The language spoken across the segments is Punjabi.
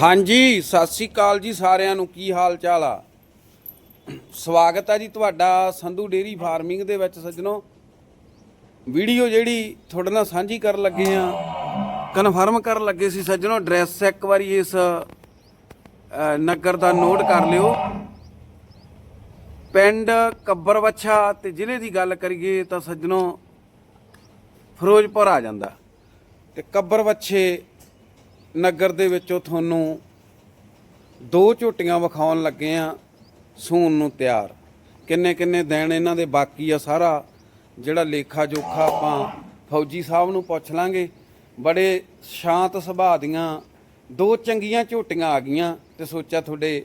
ਹਾਂਜੀ, ਸਤਿ ਸ੍ਰੀ ਅਕਾਲ ਜੀ ਸਾਰਿਆਂ ਨੂੰ। ਕੀ ਹਾਲ ਚਾਲ ਆ? ਸਵਾਗਤ ਆ ਜੀ ਤੁਹਾਡਾ ਸੰਧੂ ਡੇਰੀ ਫਾਰਮਿੰਗ ਦੇ ਵਿੱਚ ਸੱਜਣੋ। ਵੀਡੀਓ ਜਿਹੜੀ ਤੁਹਾਡੇ ਨਾਲ ਸਾਂਝੀ ਕਰਨ ਲੱਗੇ ਆ, ਕਨਫਰਮ ਕਰਨ ਲੱਗੇ ਸੀ ਸੱਜਣੋ, ਐਡਰੈਸ ਇੱਕ ਵਾਰੀ ਇਸ ਨਗਰ ਦਾ ਨੋਟ ਕਰ ਲਿਓ। ਪਿੰਡ ਕੱਬਰਵੱਛਾ ਤੇ ਜ਼ਿਲ੍ਹੇ ਦੀ ਗੱਲ ਕਰੀਏ ਤਾਂ ਸੱਜਣੋ, ਫਿਰੋਜ਼ਪੁਰ ਆ ਜਾਂਦਾ। ਤੇ ਕੱਬਰਵੱਛੇ ਨਗਰ ਦੇ ਵਿੱਚੋਂ ਤੁਹਾਨੂੰ ਦੋ ਝੋਟੀਆਂ ਵਿਖਾਉਣ ਲੱਗੇ ਆ ਸੂਣ ਨੂੰ ਤਿਆਰ। ਕਿੰਨੇ ਕਿੰਨੇ ਦਿਨ ਇਹਨਾਂ ਦੇ ਬਾਕੀ ਆ ਸਾਰਾ, ਜਿਹੜਾ ਲੇਖਾ ਜੋਖਾ ਆਪਾਂ ਫੌਜੀ ਸਾਹਿਬ ਨੂੰ ਪੁੱਛ ਲਾਂਗੇ। ਬੜੇ ਸ਼ਾਂਤ ਸੁਭਾਅ ਦੀਆਂ ਦੋ ਚੰਗੀਆਂ ਝੋਟੀਆਂ ਆ ਗਈਆਂ ਤੇ ਸੋਚਿਆ ਤੁਹਾਡੇ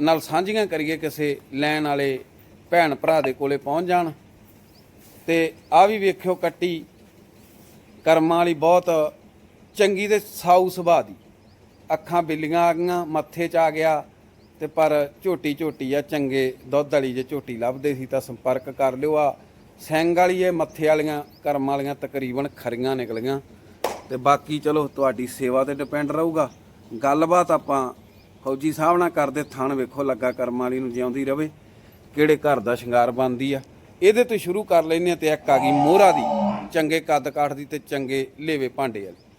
ਨਾਲ ਸਾਂਝੀਆਂ ਕਰੀਏ ਕਿਸੇ ਲੈਣ ਵਾਲੇ ਭੈਣ ਭਰਾ ਦੇ ਕੋਲੇ ਪਹੁੰਚ ਜਾਣ। ਤੇ ਆ ਵੀ ਵੇਖਿਓ ਕੱਟੀ ਕਰਮਾਂ ਵਾਲੀ ਬਹੁਤ ਚੰਗੀ ਤੇ ਸਾਊ ਸੁਭਾਅ ਦੀ। ਅੱਖਾਂ ਬਿੱਲੀਆਂ ਆ ਗਈਆਂ, ਮੱਥੇ 'ਚ ਆ ਗਿਆ ਤੇ ਪਰ ਝੋਟੀ ਝੋਟੀ ਆ, ਚੰਗੇ ਦੁੱਧ ਵਾਲੀ ਜੇ ਝੋਟੀ ਲੱਭਦੇ ਸੀ ਤਾਂ ਸੰਪਰਕ ਕਰ ਲਿਓ ਆ। ਸਿੰਘ ਵਾਲੀ ਇਹ ਮੱਥੇ ਵਾਲੀਆਂ, ਕਰਮ ਵਾਲੀਆਂ ਤਕਰੀਬਨ ਖਰੀਆਂ ਨਿਕਲੀਆਂ। ਤੇ ਬਾਕੀ ਚਲੋ, ਤੁਹਾਡੀ ਸੇਵਾ ਤੇ ਡਿਪੈਂਡ ਰਹੂਗਾ। ਗੱਲਬਾਤ ਆਪਾਂ ਫੌਜੀ ਸਾਹਿਬ ਨਾਲ ਕਰਦੇ, ਥਣ ਵੇਖੋ ਲੱਗਾ ਕਰਮ ਵਾਲੀ ਨੂੰ ਜਿਉਂਦੀ ਰਵੇ, ਕਿਹੜੇ ਘਰ ਦਾ ਸ਼ਿੰਗਾਰ ਬਣਦੀ ਆ। ਇਹਦੇ ਤੋਂ ਸ਼ੁਰੂ ਕਰ ਲੈਨੇ ਆ ਤੇ ਇੱਕ ਆ ਗਈ ਮੋਹਰਾ ਦੀ, ਚੰਗੇ ਕੱਦ ਕਾਠ ਦੀ ਤੇ ਚੰਗੇ ਲੇਵੇ ਭਾਂਡੇ ਵਾਲੀ।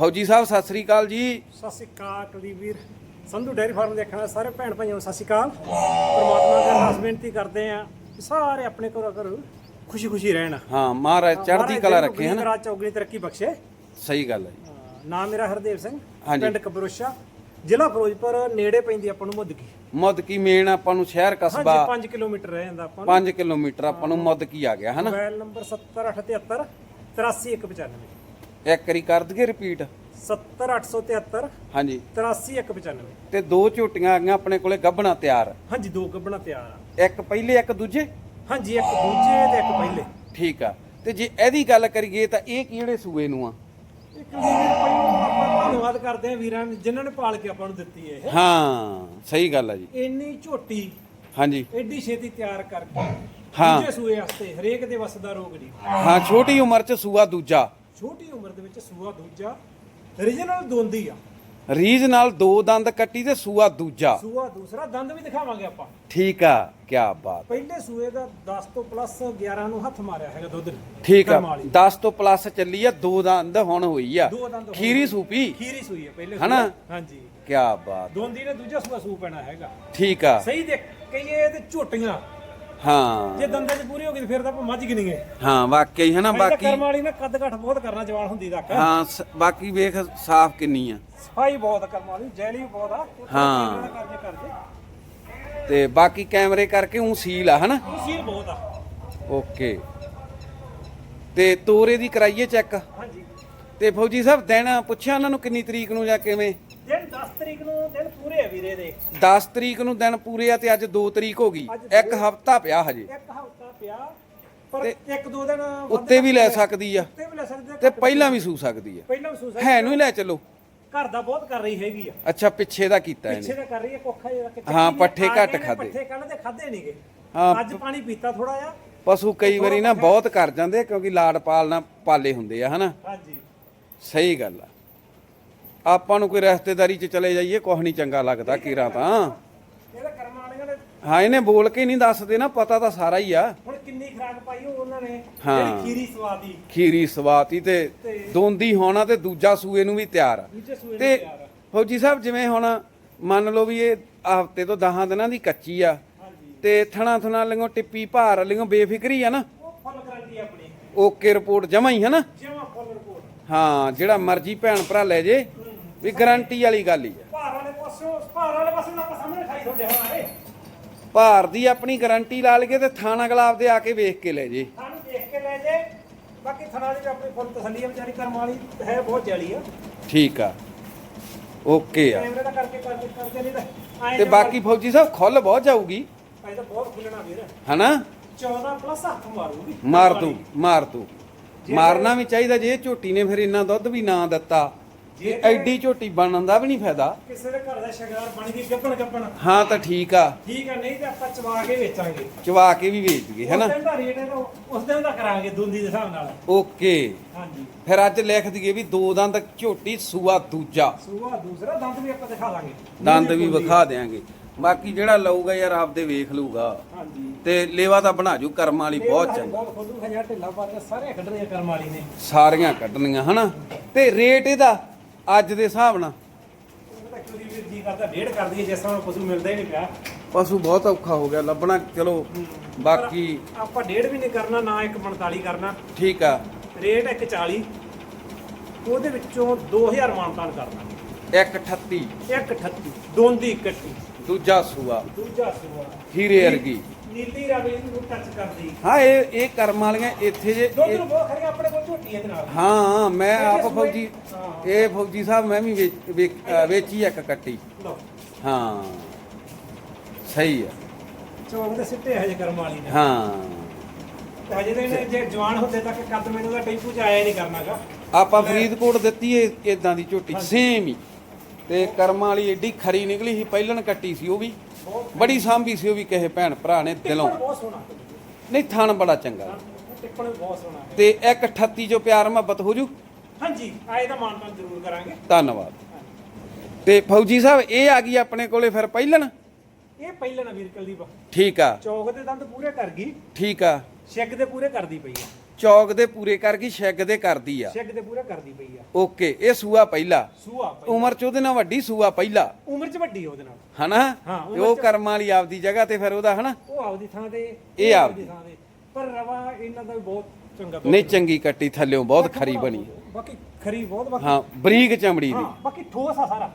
ਫੌਜੀ ਸਾਹਿਬ ਸਤਿ ਸ੍ਰੀ ਅਕਾਲ ਜੀ। ਸਤਿ ਸ਼੍ਰੀ ਅਕਾਲ ਕੁਲਦੀਪ ਵੀਰ। ਸੰਧੂ ਡੈਰੀ ਫਾਰਮ ਦੇਖਣ ਵਾਲੇ ਸਾਰੇ ਭੈਣ ਭਾਈਆਂ ਨੂੰ ਸਤਿ ਸ਼੍ਰੀ ਅਕਾਲ। ਪਰਮਾਤਮਾ ਦੇ ਅਰਦਾਸ ਬੇਨਤੀ ਕਰਦੇ ਆ ਕਿ ਸਾਰੇ ਆਪਣੇ ਘਰੋਂ ਘਰ ਖੁਸ਼ੀ ਖੁਸ਼ੀ ਰਹਿਣ। ਹਾਂ ਮਹਾਰਾਜ ਚੜ੍ਹਦੀ ਮਹਾਰਾਜ ਕਲਾ ਰੱਖੇ ਹਨ? ਰਾਤ ਚੌਗਣੀ ਤਰੱਕੀ ਬਖਸ਼ੇ। ਸਹੀ ਗੱਲ ਹੈ। ਨਾਮ ਮੇਰਾ ਹਰਦੇਵ ਸਿੰਘ ਹਾਂਜੀ। ਪਿੰਡ ਕਬਰੋਸ਼ਾ ਜ਼ਿਲ੍ਹਾ ਫਿਰੋਜ਼ਪੁਰ ਨੇੜੇ ਪੈਂਦੀ ਆਪਾਂ ਨੂੰ ਮੁੱਦਕੀ। ਮੁੱਦਕੀ ਮੇਨ ਆਪਾਂ ਨੂੰ ਸ਼ਹਿਰ ਹਾਂਜੀ ਕਸਬਾ 5 ਕਿਲੋਮੀਟਰ ਰਹਿ ਜਾਂਦਾ ਆਪਾਂ ਨੂੰ। 5 ਕਿਲੋਮੀਟਰ ਆਪਾਂ ਨੂੰ ਮੁੱਦਕੀ ਆ ਗਿਆ ਹਨਾ? ਮੋਬਾਈਲ ਨੰਬਰ 70873 83195 ਇੱਕ ਵਾਰੀ ਕਰ ਦਈਏ ਰਿਪੀਟ 70873 ਹਾਂਜੀ। 83195 ਤੇ ਦੋ ਝੋਟੀਆਂ ਆ ਗਈਆਂ ਆਪਣੇ ਕੋਲੇ ਗੱਭਣਾ ਤਿਆਰ। ਹਾਂਜੀ ਦੋ ਗੱਬਣਾ ਤਿਆਰ ਆ। ਇੱਕ ਪਹਿਲੇ ਇੱਕ ਦੂਜੇ? ਹਾਂਜੀ ਇੱਕ ਦੂਜੇ ਤੇ ਇੱਕ ਪਹਿਲੇ। ਠੀਕ ਆ। ਤੇ ਜੇ ਇਹਦੀ ਗੱਲ ਕਰੀਏ ਤਾਂ ਇਹ ਕਿਹੜੇ ਸੂਏ ਨੂੰ ਆ? ਇੱਕ ਵੀਰ ਪਹਿਲਾਂ ਆਪਾਂ ਧੰਨਵਾਦ ਕਰਦੇ ਹਾਂ ਵੀਰਾਂ ਨੂੰ ਜਿਨ੍ਹਾਂ ਨੇ ਪਾਲ ਕੇ ਆਪਾਂ ਨੂੰ ਦਿੱਤੀ ਹੈ ਇਹ। ਹਾਂ ਸਹੀ ਗੱਲ ਆ ਜੀ। ਇੰਨੀ ਝੋਟੀ ਹਾਂਜੀ। ਐਡੀ ਛੇਤੀ ਤਿਆਰ ਕਰਕੇ ਹਾਂ। ਦੂਜੇ ਸੂਏ ਵਾਸਤੇ ਹਰੇਕ ਦੇ ਵਸਦਾ ਰੋਗ ਨਹੀਂ। ਹਾਂ ਛੋਟੀ ਉਮਰ 'ਚ ਸੂਆ ਦੂਜਾ। ਛੋਟੀ ਉਮਰ ਦੇ ਵਿੱਚ ਸੂਆ ਦੂਜਾ ਰੀਜਨਲ ਦੋਂਦੀ ਆ ਰੀਜ ਨਾਲ ਦੋ ਦੰਦ ਕੱਟੀ ਤੇ ਸੂਆ ਦੂਜਾ ਸੂਆ ਦੂਸਰਾ ਦੰਦ ਵੀ ਦਿਖਾਵਾਂਗੇ ਆਪਾਂ ਠੀਕ ਆ ਕੀ ਬਾਤ ਪਹਿਲੇ ਸੂਏ ਦਾ 10 ਤੋਂ ਪਲੱਸ 11 ਨੂੰ ਹੱਥ ਮਾਰਿਆ ਹੈਗਾ ਦੁੱਧ ਨੇ। ਠੀਕ ਆ ਕਰਮ ਵਾਲੀ। 10 ਤੋਂ ਪਲੱਸ ਚੱਲੀ ਆ ਦੋ ਦੰਦ ਹੁਣ ਹੋਈ ਆ ਦੋ ਦੰਦ ਹੋਏ। ਖੀਰੀ ਸੂਪੀ ਖੀਰੀ ਸੂਈ ਹੈ ਪਹਿਲੇ ਹਨਾ? ਸੂਏ। ਹਾਂਜੀ ਕੀ ਬਾਤ ਦੋਂਦੀ ਨੇ ਦੂਜਾ ਸੂਆ ਸੂ ਪੈਣਾ ਹੈਗਾ ਠੀਕ ਆ ਸਹੀ ਦੇਖ ਕਹੀਏ ਤੇ ਝੋਟੀਆਂ ਹਾਂ। ਜੇ ਦੰਦਾਂ 'ਚ ਪੂਰੀ ਹੋ ਗਈ ਤੇ ਫਿਰ ਤਾਂ ਆਪਾਂ ਮੱਝ ਗਿਣੀਏ। ਹਾਂ ਵਾਕਈ ਹੈ ਨਾ ਬਾਕੀ ਕਰਮ ਵਾਲੀ ਨਾ ਕੱਦ ਘੱਟ ਬਹੁਤ ਕਰਨਾ ਜਵਾਨ ਹੁੰਦੀ ਤੱਕ। ਹਾਂ ਸ- ਬਾਕੀ ਵੇਖ ਸਾਫ਼ ਕਿੰਨੀ ਆ। ਸਫ਼ਾਈ ਬਹੁਤ ਕਰਮ ਵਾਲੀ ਜੈਲੀ ਬਹੁਤ ਆ। ਹਾਂ। ਕੈਮਰਾ ਕਰਦੇ ਕਰਦੇ। ਤੇ ਬਾਕੀ ਕੈਮਰੇ ਕਰਕੇ ਉਹ ਸੀਲ ਆ ਹਨਾ? ਉਹ ਸੀਲ ਬਹੁਤ ਆ। ਓਕੇ। ਤੇ ਤੋਰੇ ਦੀ ਕਰਾਈਏ ਚੈੱਕ? ਹਾਂਜੀ। ਤੇ ਫੌਜੀ ਸਾਹਿਬ ਦਿਨ ਪੁੱਛਿਆ ਉਹਨਾਂ ਨੂੰ ਕਿੰਨੀ ਤਰੀਕ ਨੂੰ ਜਾਂ ਕਿਵੇਂ? 10 ਤਰੀਕ ਨੂੰ ਦਿਨ ਪੂਰੇ ਆ ਵੀਰੇ ਦੇ। 10 ਤਰੀਕ ਨੂੰ ਦਿਨ ਪੂਰੇ ਆ ਤੇ ਅੱਜ 2 ਤਰੀਕ ਹੋ ਗਈ। ਇੱਕ ਹਫਤਾ ਪਿਆ ਹਜੇ। ਇੱਕ ਹਫ਼ਤਾ ਪਿਆ ਪਰ ਇੱਕ ਦੋ ਦਿਨ ਉੱਤੇ ਵੀ ਲੈ ਸਕਦੀ ਆ। ਉੱਤੇ ਵੀ ਲੈ ਸਕਦੇ ਆ, ਤੇ ਪਹਿਲਾਂ ਵੀ ਸੂ ਸਕਦੀ ਆ। ਪਹਿਲਾਂ ਮਹਿਸੂਸ ਹੈ ਹੈ ਨੂੰ ਹੀ ਲੈ ਚੱਲੋ। ਘਰ ਦਾ ਬਹੁਤ ਕਰ ਰਹੀ ਹੈਗੀ ਆ। ਅੱਛਾ ਪਿੱਛੇ ਦਾ ਕੀਤਾ ਪਿੱਛੇ ਇਹਨੇ ਦਾ ਕਰ ਰਹੀ ਹੈ ਕੋਖਾ ਜਿਹੜਾ ਕਿ ਹਾਂ, ਪੱਠੇ ਘੱਟ ਖਾਧੇ। ਪੱਠੇ ਕੱਢ ਤੇ ਖਾਦੇ ਨਹੀਂਗੇ ਹਾਂ, ਅੱਜ ਪਾਣੀ ਪੀਤਾ ਥੋੜਾ ਆ ਪਸ਼ੂ ਕਈ ਵਾਰੀ ਨਾ ਬਹੁਤ ਕਰ ਜਾਂਦੇ ਕਿਉਂਕਿ ਲਾੜ ਪਾਲ ਨਾਲ ਪਾਲੇ ਹੁੰਦੇ ਆ ਹਨਾ? ਹਾਂਜੀ। ਸਹੀ ਗੱਲ ਆ। ਆਪਾਂ ਨੂੰ ਕੋਈ ਰਿਸ਼ਤੇਦਾਰੀ 'ਚ ਚਲੇ ਜਾਈਏ ਕੁਝ ਨਹੀਂ ਚੰਗਾ ਲੱਗਦਾ ਕੀਰਾ ਤਾਂ। ਇਹਦਾ ਕਰਮ ਵਾਲਿਆਂ ਨੇ ਹਾਂ ਇਹਨੇ ਬੋਲ ਕੇ ਨਹੀਂ ਦੱਸਦੇ ਨਾ ਪਤਾ ਤਾਂ ਸਾਰਾ ਹੀ ਆ। ਹੁਣ ਕਿੰਨੀ ਖਰਾਕ ਪਾਈ ਉਹ ਉਹਨਾਂ ਨੇ ਹਾਂ। ਜਿਹੜੀ ਖੀਰੀ ਸਵਾਦੀ। ਖੀਰੀ ਸਵਾਤੀ ਤੇ ਤੇ- ਦੋਂਦੀ ਹੋਣਾ ਤੇ ਦੂਜਾ ਸੂਏ ਨੂੰ ਵੀ ਤਿਆਰ ਆ। ਦੂਜੇ ਸੂਏ ਨੂੰ ਤੇ ਤਿਆਰ ਆ। ਫੌਜੀ ਸਾਹਿਬ ਜਿਵੇਂ ਹੁਣ ਮੰਨ ਲਓ ਵੀ ਇਹ ਹਫ਼ਤੇ ਤੋਂ 10 ਦਿਨਾਂ ਦੀ ਕੱਚੀ ਆ ਹਾਂਜੀ। ਤੇ ਥਣਾ ਥਣਾ ਲਿਓ ਟਿੱਪੀ ਭਾਰ ਲਿਓ ਬੇਫਿਕਰੀ ਆ ਨਾ। ਉਹ ਫੁੱਲ ਗਾਰੰਟੀ ਆਪਣੀ। ਓਕੇ ਰਿਪੋਰਟ ਜਮਾ ਹੀ ਹੈ ਨਾ? ਜਿਵੇਂ ਫੁੱਲ ਰਿਪੋਰਟ ਹਾਂ ਜਿਹੜਾ ਮਰਜ਼ੀ ਭੈਣ ਭਰਾ ਲੈ ਜੇ ਵੀ ਗਾਰੰਟੀ ਵਾਲੀ ਗੱਲ ਹੀ ਆ। ਭਾਰ ਵਾਲੇ ਪਾਸੋਂ ਭਾਰ ਵਾਲੇ ਪਾਸੋਂ ਆਪਾਂ ਸਾਹਮਣੇ ਖਾਈ ਤੁਹਾਡੇ ਹਮਾਰੇ ਭਾਰ ਦੀ ਆਪਣੀ ਗਾਰੰਟੀ ਲਾ ਲਈਏ ਤੇ ਥਾਣਾ ਗਲਾਬ ਦੇ ਆ ਕੇ ਵੇਖ ਕੇ ਲੈ ਜੇ। ਸਾਨੂੰ ਦੇਖ ਕੇ ਲੈ ਜੇ। ਬਾਕੀ ਥਣਾ ਦੀ ਵੀ ਆਪਣੀ ਫੁੱਲ ਤਸੱਲੀ ਆ ਵਿਚਾਰੀ ਕਰਮ ਵਾਲੀ ਹੈ ਬਹੁਤ ਜੈਲੀ ਆ। ਠੀਕ ਆ। ਓਕੇ ਆ। ਕੈਮਰੇ ਦਾ ਕਰਕੇ ਕਰਕੇ ਕਰਕੇ ਨਹੀਂ ਤਾਂ ਐਂ ਤੇ ਬਾਕੀ ਫੌਜੀ ਸਾਹਿਬ ਖੁੱਲ ਬਹੁਤ ਜਾਊਗੀ। ਐਂ ਤਾਂ ਬਹੁਤ ਖੁੱਲਣਾ ਵੀਰ। ਹਨਾ? 14 ਪਲੱਸ ਹੱਥ ਮਾਰੂਗੀ। ਮਾਰ ਦੂ ਮਾਰ। ਦੂ ਮਾਰਨਾ ਵੀ ਚਾਹੀਦਾ ਜੇ ਝੋਟੀ ਨੇ ਫਿਰ ਇੰਨਾ ਦੁੱਧ ਵੀ ਨਾ ਦਿੱਤਾ। ਇਹ ਐਡੀ ਝੋਟੀ ਬਣਨ ਦਾ ਵੀ ਨਹੀਂ ਫਾਇਦਾ। ਕਿਸੇ ਦੇ ਘਰ ਦਾ ਸ਼ਿੰਗਾਰ ਬਣ ਗਈ ਗੱਪਣ ਗੱਪਣ ਹਾਂ ਤਾਂ ਠੀਕ ਆ। ਠੀਕ ਆ ਨਹੀਂ ਤੇ ਆਪਾਂ ਚਵਾ ਕੇ ਵੇਚਾਂਗੇ। ਚਵਾ ਕੇ ਵੀ ਵੇਚ ਦਈਏ ਹੈਨਾ? ਉਸ ਦਿਨ ਦਾ ਰੇਟ ਹੈ ਤਾਂ ਉਸ ਦਿਨ ਦਾ ਕਰਾਂਗੇ ਦੁੰਦੀ ਦੇ ਹਿਸਾਬ ਨਾਲ। ਓਕੇ। ਹਾਂਜੀ। ਫਿਰ ਅੱਜ ਲਿਖ ਦਈਏ ਵੀ ਦੋ ਦੰਦ ਝੋਟੀ ਸੂਆ ਦੂਜਾ। ਸੂਆ ਦੂਸਰਾ ਦੰਦ ਵੀ ਆਪਾਂ ਦਿਖਾ ਦਾਂਗੇ। ਦੰਦ ਵੀ ਵਿਖਾ ਦੇਾਂਗੇ ਬਾਕੀ ਜਿਹੜਾ ਲਊਗਾ ਯਾਰ ਆਪਦੇ ਵੇਖ ਲਊਗਾ। ਹਾਂਜੀ। ਤੇ ਲੇਵਾ ਤਾਂ ਬਣਾ ਜੂ ਕਰਮ ਵਾਲੀ ਬਹੁਤ ਚੰਗੀ। ਬਹੁਤ ਖੋਲੂ ਹਜ਼ਾਰ ਢਿੱਲਾ ਪਾ ਕੇ ਸਾਰੇ ਕੱਢਣੇ ਆ ਕਰਮ ਵਾਲੀ ਨੇ। ਸਾਰੀਆਂ ਕੱਢਣੀਆਂ ਹਨਾ? ਤੇ ਰੇਟ ਇਹਦਾ ਅੱਜ ਦੇ ਹਿਸਾਬ ਨਾਲ। ਉਹ ਤਾਂ ਕਿਉਂ ਵੀਰ ਜੀ ਕਰਦਾ ਡੇਢ ਕਰ ਦਈਏ ਜਿਸ ਤਰ੍ਹਾਂ ਪਸ਼ੂ ਮਿਲਦਾ ਹੀ ਨਹੀਂ ਪਿਆ ਪਸ਼ੂ ਬਹੁਤ ਔਖਾ ਹੋ ਗਿਆ ਲੱਭਣਾ ਚਲੋ ਬਾਕੀ ਆਪਾਂ ਡੇਢ ਵੀ ਨਹੀਂ ਕਰਨਾ ਨਾ 145 ਕਰਨਾ। ਠੀਕ ਆ। ਰੇਟ 140 ਉਹਦੇ ਵਿੱਚੋਂ 2000 ਮਾਨਤਾਨ ਕਰਨਾ। 138 138 ਦੋਂਦੀ ਕੱਟੀ ਦੂਜਾ ਸੂਆ। ਦੂਜਾ ਸੂਆ। ਹੀਰੇ ਵਰਗੀ। ਨੀਲੀ ਰਾਵੀ ਨੂੰ ਟੱਚ ਕਰਦੀ। ਹਾਂ ਇਹ ਇਹ ਕਰਮ ਵਾਲੀਆਂ ਇੱਥੇ ਜੇ ਦੁੱਧ ਨੂੰ ਬਹੁਤ ਖਰੀਆਂ ਆਪਣੇ ਕੋਲ ਝੋਟੀ ਇਹਦੇ ਨਾਲ। ਹਾਂ ਮੈਂ ਆਪ ਫੌਜੀ। ਇਹ ਫੌਜੀ ਸਾਹਿਬ ਮੈਂ ਵੀ ਵੇਚ- ਇੱਕ ਕੱਟੀ। ਹਾਂ। ਸਹੀ ਆ। ਚੌਕ ਦੇ ਸਿੱਟੇ ਹਜੇ ਕਰਮ ਵਾਲੀ ਨੇ। ਹਾਂ। ਤੇ ਹਜੇ ਤੇ ਇਹਨੇ ਜੇ ਜਵਾਨ ਹੁੰਦੇ ਤੱਕ ਕੱਦ ਮੈਨੂੰ ਦਾ ਟੈਂਪੂ ਚ ਆਇਆ ਨਹੀਂ ਕਰਨਾਗਾ ਆਪਾਂ ਫਰੀਦਕੋਟ ਦਿੱਤੀ ਏ ਇਦਾਂ ਦੀ ਝੋਟੀ ਸੇਮ ਹੀ। ਤੇ ਕਰਮਾਂ ਵਾਲੀ ਏਡੀ ਖਰੀ ਨਿਕਲੀ ਸੀ ਪਹਿਲਣ ਕੱਟੀ ਸੀ ਉਹ ਵੀ। ਬੜੀ ਸਾਂਭੀ ਸੀ ਉਹ ਵੀ ਕਿਸੇ ਭੈਣ ਭਰਾ ਨੇ ਦਿਲੋਂ। ਟਿੱਪਣ ਬਹੁਤ ਸੋਹਣਾ। ਨਹੀਂ ਥਣ ਬੜਾ ਚੰਗਾ। ਟਿੱਪਣ ਵੀ ਬਹੁਤ ਸੋਹਣਾ ਹੈ। ਤੇ ਇੱਕ 38 ਜੋ ਪਿਆਰ ਮੁਹੱਬਤ ਹੋ ਜੂ। ਹਾਂਜੀ ਆਏ ਦਾ ਮਾਨਤਾਨ ਜ਼ਰੂਰ ਕਰਾਂਗੇ। ਧੰਨਵਾਦ। ਤੇ ਫੌਜੀ ਸਾਹਿਬ ਇਹ ਆ ਗਈ ਆਪਣੇ ਕੋਲੇ ਫਿਰ ਪਹਿਲਣ? ਇਹ ਪਹਿਲਾਂ ਨਾ ਵੀਰ ਕੁਲਦੀਪ ਠੀਕ ਆ। ਚੌਕ ਦੇ ਦੰਦ ਪੂਰੇ ਕਰ ਗਈ। ਠੀਕ ਆ। ਛਿੱਗ ਦੇ ਪੂਰੇ ਕਰਦੀ ਪਈ ਆ। ਚੌਕ ਦੇ ਪੂਰੇ ਕਰ ਗਈ ਛੈਗ ਦੇ ਕਰਦੀ ਆ। ਛਿੱਗ ਦੇ ਪੂਰੇ ਕਰਦੀ ਪਈ ਆ। ਓਕੇ ਇਹ ਸੂਆ ਪਹਿਲਾ। ਸੂਆ। ਉਮਰ ਚ ਉਹਦੇ ਨਾਲ ਵੱਡੀ ਸੂਆ ਪਹਿਲਾ। ਉਮਰ ਚ ਵੱਡੀ ਆ ਉਹਦੇ ਨਾਲ। ਹਨਾ? ਹਾਂ, ਉਹ ਕਰਮਾਂ ਵਾਲੀ ਆਪਦੀ ਜਗ੍ਹਾ ਤੇ ਫਿਰ ਉਹਦਾ ਹਨਾ? ਉਹ ਆਪਦੀ ਥਾਂ ਤੇ ਇਹ ਆਪਦੀ ਥਾਂ ਤੇ। ਪਰ ਰਵਾ ਇਹਨਾਂ ਦਾ ਵੀ ਬਹੁਤ ਚੰਗਾ ਦੁੱਧ ਨਹੀਂ ਚੰਗੀ ਕੱਟੀ ਥੱਲਿਓਂ ਬਹੁਤ ਖਰੀ ਬਣੀ। ਬਾਕੀ ਖਰੀ ਬਹੁਤ ਬਾਕੀ ਹਾਂ ਬਰੀਕ ਚਮੜੀ ਦੀ। ਹਾਂ ਬਾਕੀ ਠੋਸ ਆ ਸਾਰਾ।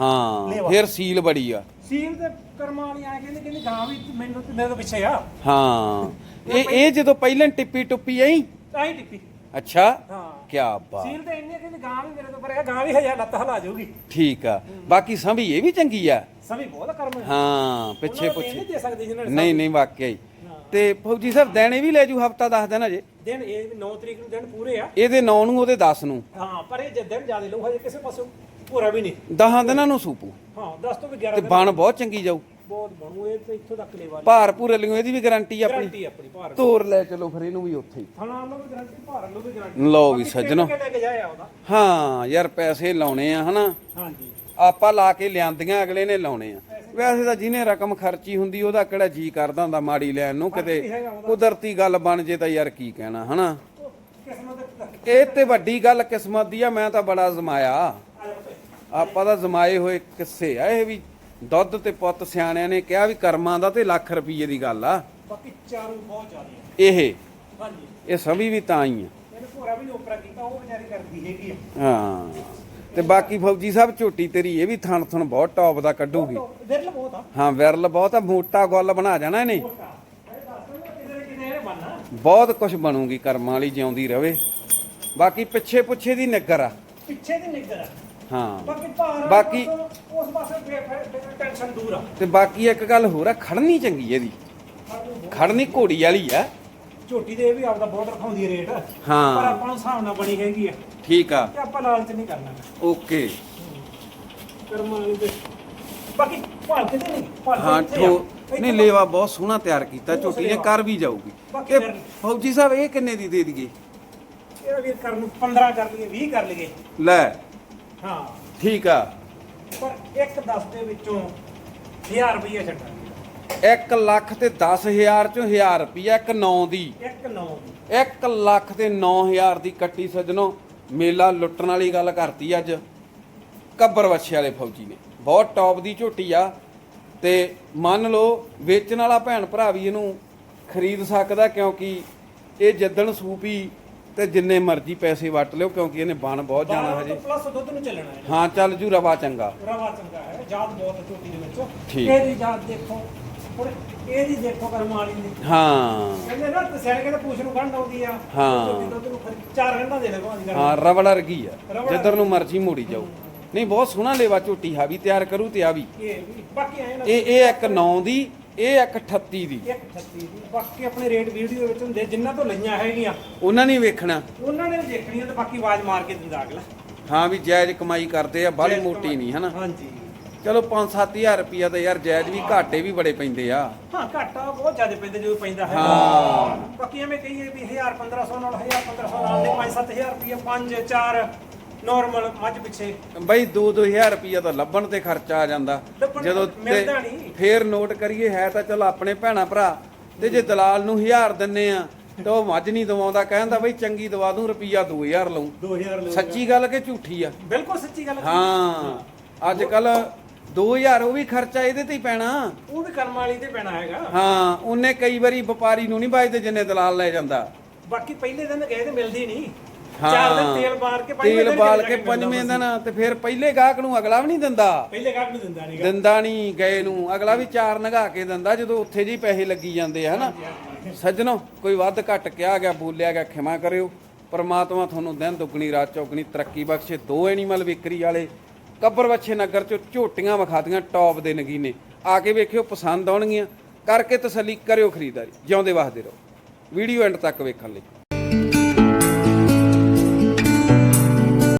ਹਾਂ ਲੇਵਾ। ਫਿਰ ਸੀਲ ਬੜੀ ਆ। ਸੀਲ ਤੇ ਕਰਮਾਂ ਵਾਲੀ ਆ ਕਹਿੰਦੇ ਕਹਿੰਦੇ ਗਾਂ ਵੀ ਮੈਨੂੰ ਤੇ ਮੇਰੇ ਤੋਂ ਪਿੱਛੇ ਆ। ਹਾਂ ਇਹ ਇਹ ਜਦੋਂ ਪਹਿਲਾਂ ਟਿੱਪੀ ਟੁੱਪੀ ਆਈ? ਤਾਂ ਹੀ ਟਿੱਪੀ। ਅੱਛਾ ਹਾਂ। ਕੀ ਬਾਤ। ਸੀਲ ਤੇ ਇੰਨੇ ਕਹਿੰਦੇ ਗਾਂ ਵੀ ਮੇਰੇ ਤੋਂ ਪਰ ਗਾਂ ਵੀ ਹਜ਼ਾਰ ਲੱਤ ਹਲਾ ਜਾਊਗੀ। ਠੀਕ ਆ ਬਾਕੀ ਸੰਭੀ ਇਹ ਵੀ ਚੰਗੀ ਆ। ਸਮੀ ਬਹੁਤ ਕਰਮ ਹੈ ਹਾਂ ਪਿੱਛੇ ਉਹਨਾਂ ਨੂੰ ਇਹ ਪੁੱਛੇ। ਨਹੀਂ ਦੇ ਸਕਦੇ ਜਿਹਨਾਂ ਨੇ ਨਹੀਂ ਨਹੀਂ ਵਾਕਿਆ ਹਾਂ। ਤੇ ਫੌਜੀ ਸਾਹਿਬ ਦੇਣੇ ਵੀ ਲੈ ਜੂ ਹਫਤਾ ਦੱਸ ਦੇਣਾ ਜੇ ਦਿਨ ਇਹ 9 ਤਰੀਕ ਨੂੰ ਦਿਨ ਪੂਰੇ ਆ। ਇਹਦੇ 9 ਨੂੰ ਉਹਦੇ 10 ਨੂੰ। ਹਾਂ ਪਰ ਇਹ ਜੇ ਦਿਨ ਜ਼ਿਆਦਾ ਲਊ ਹਜੇ ਕਿਸੇ ਪਾਸੋਂ ਪੂਰਾ ਵੀ ਨਹੀਂ। 10 ਦਿਨਾਂ ਨੂੰ ਸੂਪੂ। ਹਾਂ 10 ਤੋਂ ਵੀ 11 ਤੇ ਦਿਨ ਬਣ ਬਹੁਤ ਚੰਗੀ ਜਾਊ। ਬਹੁਤ ਬਣੂ ਇਹ ਤੇ ਇੱਥੋਂ ਤੱਕ ਲੈ ਵਾਲੀ ਭਾਰ ਭੂਰ ਲਿਓ ਇਹਦੀ ਵੀ ਗਾਰੰਟੀ ਆਪਣੀ। ਗਾਰੰਟੀ ਆਪਣੀ ਭਾਰ ਤੋਰ ਲੈ ਚਲੋ ਫਿਰ ਇਹਨੂੰ ਵੀ ਉੱਥੇ ਹੀ। ਥਣਾ ਲੋ ਵੀ ਗਾਰੰਟੀ ਭਾਰ ਲੋ ਵੀ ਗਾਰੰਟੀ। ਲਓ ਵੀ ਸੱਜਣੋ। ਲੈ ਕੇ ਜਾਇਆ ਉਹਦਾ। ਹਾਂ ਯਾਰ ਪੈਸੇ ਲਾਉਣੇ ਆ ਹਨਾ? ਹਾਂਜੀ। ਆਪਾਂ ਲਾ ਕੇ ਲਿਆਂਦੀਆਂ ਅਗਲੇ ਨੇ ਲਾਉਣੇ ਆ। ਵੈਸੇ ਤਾਂ ਜਿਹਨੇ ਰਕਮ ਖਰਚੀ ਹੁੰਦੀ ਉਹਦਾ ਕਿਹੜਾ ਜੀ ਕਰਦਾ ਹੁੰਦਾ ਮਾੜੀ ਲੈਣ ਨੂੰ? ਕਿਤੇ ਕੁਦਰਤੀ ਗੱਲ ਬਣ ਜੇ ਤਾਂ ਯਾਰ ਕੀ ਕਹਿਣਾ ਹਨਾ? ਕਿਸਮਤ ਇਹ ਤੇ ਵੱਡੀ ਗੱਲ ਕਿਸਮਤ ਦੀ ਆ ਮੈਂ ਤਾਂ ਬੜਾ ਜ਼ਮਾਇਆ ਆਪਾਂ ਤਾਂ ਜ਼ਮਾਏ ਹੋਏ ਕਿੱਸੇ ਆ ਇਹ ਵੀ ਦੁੱਧ ਤੇ ਪੁੱਤ ਸਿਆਣਿਆਂ ਨੇ ਕਿਹਾ ਵੀ ਕਰਮਾਂ ਦਾ ਤੇ ਲੱਖ ਰੁਪਏ ਦੀ ਗੱਲ ਆ। ਬਾਕੀ ਚਾਰੂ ਬਹੁਤ ਜ਼ਿਆਦਾ ਇਹ ਹਾਂਜੀ। ਇਹ ਸਭੀ ਵੀ ਤਾਂ ਹੀ ਆ। ਇਹਨੇ ਭੋਰਾ ਵੀ ਨੀ ਉਪਰਾ ਕੀਤਾ ਉਹ ਵਿਚਾਰੀ ਕਰਦੀ ਹੈਗੀ ਆ। ਹਾਂ। ਤੇ ਬਾਕੀ ਫੌਜੀ ਸਾਹਿਬ ਝੋਟੀ ਤੇਰੀ ਇਹ ਵੀ ਥਣ ਥਣ ਬਹੁਤ ਟੌਪ ਦਾ ਕੱਢੂਗੀ। ਵਿਰਲ ਬਹੁਤ ਆ। ਹਾਂ ਵਿਰਲ ਬਹੁਤ ਆ ਮੋਟਾ ਗੁੱਲ ਬਣਾ ਜਾਣਾ ਇਹਨੇ। ਬਹੁਤ ਕੁਝ ਬਣੂਗੀ ਕਰਮਾਂ ਵਾਲੀ ਜਿਉਂਦੀ ਰਵੇ। ਬਾਕੀ ਪਿੱਛੇ ਪੁੱਛੇ ਦੀ ਨਿੱਗਰ ਆ। ਪਿੱਛੇ ਦੀ ਨਿੱਗਰ ਆ। ਹਾਂ। ਬਾਕੀ ਭਾਰ ਬਾਕੀ- ਉਸ- ਪਾਸੇ ਟੈਨਸ਼ਨ ਦੂਰ ਆ। ਤੇ ਬਾਕੀ ਇੱਕ ਗੱਲ ਹੋਰ ਆ ਖੜਨੀ ਚੰਗੀ ਇਹਦੀ। ਖੜਨੀ ਘੋੜੀ ਵਾਲੀ ਆ। ਝੋਟੀ ਦੇ ਇਹ ਵੀ ਆਪਦਾ ਬਹੁਤ ਰਖਾਉਂਦੀ ਹੈ ਰੇਟ। ਹਾਂ। ਪਰ ਆਪਾਂ ਨੂੰ ਹਿਸਾਬ ਨਾਲ ਬਣੀ ਹੈਗੀ ਆ। ਠੀਕ ਆ। ਤੇ ਆਪਾਂ ਲਾਲਚ ਨਹੀਂ ਕਰਨਾ। ਓਕੇ। ਕਰਮਾਂ ਵਾਲੀ ਦੇ ਬਾਕੀ ਭਾਲ ਕਿਤੇ ਨਹੀਂ ਭਾਲ ਹਾਂ ਕਿੱਥੇ ਆ? ਠੋ ਇੱਥੇ ਨਹੀਂ ਲੇਵਾ ਬਹੁਤ ਸੋਹਣਾ ਤਿਆਰ ਕੀਤਾ ਬਹੁਤ ਝੋਟੀ ਨੇ ਲੇਵਾ। ਕਰ ਵੀ ਜਾਊਗੀ। ਬਾਕੀ ਇਹ ਫਿਰ- ਫੌਜੀ ਸਾਹਿਬ ਇਹ ਕਿੰਨੇ ਦੀ ਦੇ ਦਈਏ? ਇਹਦਾ ਵੀਰ ਕਰਨ ਨੂੰ 15 ਕਰ ਲਈਏ 20 ਕਰ ਲਈਏ। ਲੈ। ਹਾਂ। ਠੀਕ ਆ। ਪਰ ਇੱਕ 10 ਦੇ ਵਿੱਚੋਂ 1000 ਰੁਪਏ ਛੱਡਾਂਗੇ। 1 ਲੱਖ ਤੇ 10000 ਚੋਂ 1000 ਰੁਪਿਆ ਇੱਕ 9 ਦੀ। ਇੱਕ 9 1 ਲੱਖ ਤੇ 9000 ਦੀ ਕੱਟੀ ਸੱਜਣੋ ਮੇਲਾ ਲੁੱਟਣ ਵਾਲੀ ਗੱਲ ਕਰਤੀ ਅੱਜ। ਕੱਬਰ ਵੱਛੇ ਵਾਲੇ ਫੌਜੀ ਨੇ। ਬਹੁਤ ਟੌਪ ਦੀ ਝੋਟੀ ਆ। ਤੇ ਮੰਨ ਲਓ ਵੇਚਣ ਵਾਲਾ ਭੈਣ ਭਰਾ ਵੀ ਇਹਨੂੰ ਖਰੀਦ ਸਕਦਾ ਕਿਉਂਕਿ ਇਹ ਜੱਦਣ ਸੂਪੀ ਤੇ ਜਿੰਨੇ ਮਰਜ਼ੀ ਪੈਸੇ ਵਟ ਲਿਓ ਕਿਉਂਕਿ ਇਹਨੇ ਬਣ ਬਹੁਤ ਜਾਣਾ ਹਜੇ। ਪਲੱਸ ਦੁੱਧ ਨੂੰ ਚੱਲਣਾ ਹੈ। ਹਾਂ ਚੱਲ ਜੂ ਰਵਾ ਚੰਗਾ। ਰਵਾ ਚੰਗਾ ਹੈ ਜਾਤ ਬਹੁਤ ਝੋਟੀ ਦੇ ਵਿੱਚ। ਠੀਕ। ਇਹਦੀ ਜਾਤ ਦੇਖੋ ਹੁਣ ਇਹਦੀ ਦੇਖੋ ਕਰਮ ਵਾਲੀ ਦੀ। ਹਾਂ। ਕਹਿੰਦੇ ਨਾ ਤਸੈਣ ਕੇ ਤਾਂ ਪੂਛ ਨੂੰ ਗੰਢ ਆਉਂਦੀ ਆ। ਹਾਂ। ਨੂੰ ਚਾਰ ਗੰਢਾਂ ਦੇ ਦੇ ਭਾਵੇਂ ਹਾਂ ਰਬੜ ਵਰਗੀ ਆ। ਜਿੱਧਰ ਨੂੰ ਮਰਜ਼ੀ ਮੋੜੀ ਜਾਓ। ਨਹੀਂ ਬਹੁਤ ਸੋਹਣਾ ਲੇਵਾ ਝੋਟੀ ਆ ਵੀ ਤਿਆਰ ਕਰੂ ਤੇ ਆ ਵੀ ਇਹ ਬਾਕੀ ਨਾ ਇਹ ਇਹ ਇੱਕ 9 ਦੀ ਇਹ ਇੱਕ 38 ਦੀ। ਇੱਕ 36 ਦੀ। ਬਾਕੀ ਆਪਣੇ ਰੇਟ ਵੀਡੀਓ ਵਿੱਚ ਹੁੰਦੇ ਜਿੰਨਾ ਤੋਂ ਲਈਆਂ ਹੈਗੀਆਂ। ਉਹਨਾਂ ਨੇ ਵੇਖਣਾ। ਉਹਨਾਂ ਨੇ ਵੀ ਦੇਖਣੀ ਆ ਤੇ ਬਾਕੀ ਆਵਾਜ਼ ਮਾਰ ਕੇ ਦਿੰਦਾ ਅਗਲਾ। ਹਾਂ ਵੀ ਜਾਇਜ਼ ਕਮਾਈ ਕਰਦੇ ਆ ਬਾਹਲੀ ਮੋਟੀ। ਨਹੀਂ ਹਨਾ? ਹਾਂਜੀ। ਚਲੋ 5-7000 ਰੁਪਿਆ ਤਾਂ ਯਾਰ ਜਾਇਜ਼ ਵੀ ਘਾਟੇ ਵੀ ਬੜੇ ਪੈਂਦੇ ਆ। ਹਾਂ ਘਾਟਾ ਬਹੁਤ ਜ਼ਿਆਦਾ ਪੈਂਦਾ ਜਦੋਂ ਪੈਂਦਾ ਹੈ। ਹਾਂ। ਬਾਕੀ ਐਵੇਂ ਕਹੀਏ ਵੀ 1000 1500 ਨਾਲ 1000 1500 ਨਾਲ ਦੇ 5 7000 ਰੁਪਏ 5 4 ਨਾਰਮਲ ਮੱਝ ਪਿੱਛੇ। ਬਈ 2-2000 ਰੁਪਿਆ ਤਾਂ ਲੱਭਣ ਤੇ ਖਰਚਾ ਆ ਜਾਂਦਾ। ਲੱਭਣ ਜਦੋਂ ਤੇ ਮਿਲਦਾ ਨਹੀਂ। ਫੇਰ ਨੋਟ ਕਰੀਏ ਹੈ ਤਾਂ ਚਲੋ ਆਪਣੇ ਭੈਣਾ ਭਰਾ ਤੇ ਜੇ ਦਲਾਲ ਨੂੰ 1000 ਦਿੰਨੇ ਆ ਤਾਂ ਉਹ ਮੱਝ ਨਹੀਂ ਦਵਾਉਂਦਾ ਕਹਿੰਦਾ ਬਈ ਚੰਗੀ ਦਵਾ ਦੂੰ ਰੁਪਿਆ 2000 ਲਊ। 2000 ਲਓ ਸੱਚੀ ਗੱਲ ਕਿ ਝੂਠੀ ਆ? ਬਿਲਕੁਲ ਸੱਚੀ ਗੱਲ ਹਾਂ ਅੱਜ ਕੱਲ 2000 ਉਹ ਵੀ ਖਰਚਾ ਇਹਦੇ ਤੇ ਹੀ ਪੈਣਾ। ਉਹ ਵੀ ਕਰਮ ਵਾਲੀ ਤੇ ਪੈਣਾ ਹੈਗਾ। ਹਾਂ ਉਹਨੇ ਕਈ ਵਾਰੀ ਵਪਾਰੀ ਨੂੰ ਨਹੀਂ ਬਾਜਦੇ ਜਿੰਨੇ ਦਲਾਲ ਲੈ ਜਾਂਦਾ। ਬਾਕੀ ਪਹਿਲੇ ਦਿਨ ਗਏ ਤੇ ਮਿਲਦੀ ਨਹੀਂ। ਚਾਰ ਦਿਨ ਤੇਲ ਬਾਲ ਕੇ ਪੰਜਵੇਂ ਤੇਲ ਦਿਨ ਬਾਲ ਜਾ ਕੇ ਮਿਲਦਾ ਪੰਜਵੇਂ ਬਸ। ਦਿਨ ਤੇ ਫਿਰ ਪਹਿਲੇ ਗਾਹਕ ਨੂੰ ਅਗਲਾ ਵੀ ਨਹੀਂ ਦਿੰਦਾ। ਪਹਿਲੇ ਗਾਹਕ ਨੂੰ ਦਿੰਦਾ ਨਹੀਂਗਾ ਦਿੰਦਾ ਨਹੀਂ ਗਏ ਨੂੰ। ਅਗਲਾ ਵੀ ਚਾਰ ਨਗਾ ਕੇ ਦਿੰਦਾ ਜਦੋਂ ਉੱਥੇ ਜੀ ਪੈਸੇ ਲੱਗੀ ਜਾਂਦੇ ਆ ਹਨਾ? ਸੱਜਣੋ ਕੋਈ ਵੱਧ ਘੱਟ ਕਿਹਾ ਗਿਆ ਬੋਲਿਆ ਗਿਆ ਖਿਮਾ ਕਰਿਓ। ਪਰਮਾਤਮਾ ਤੁਹਾਨੂੰ ਦਿਨ ਦੁੱਗਣੀ ਰਾਤ ਚੌਗਣੀ ਤਰੱਕੀ ਬਖਸ਼ੇ। ਦੋ ਐਨੀਮਲ ਵਿਕਰੀ ਵਾਲੇ ਕੱਬਰ ਵੱਛੇ ਨਗਰ ਚੋਂ ਝੋਟੀਆਂ ਵਿਖਾਦੀਆਂ ਟੌਪ ਦੇ ਨਗੀਨੇ। ਆ ਕੇ ਵੇਖਿਓ ਪਸੰਦ ਆਉਣਗੀਆਂ। ਕਰਕੇ ਤਸੱਲੀ ਕਰਿਓ ਖਰੀਦਦਾਰੀ। ਜਿਉਂਦੇ ਵਸਦੇ ਰਹੋ। ਵੀਡੀਓ ਐਂਡ ਤੱਕ ਵੇਖਣ ਲਈ।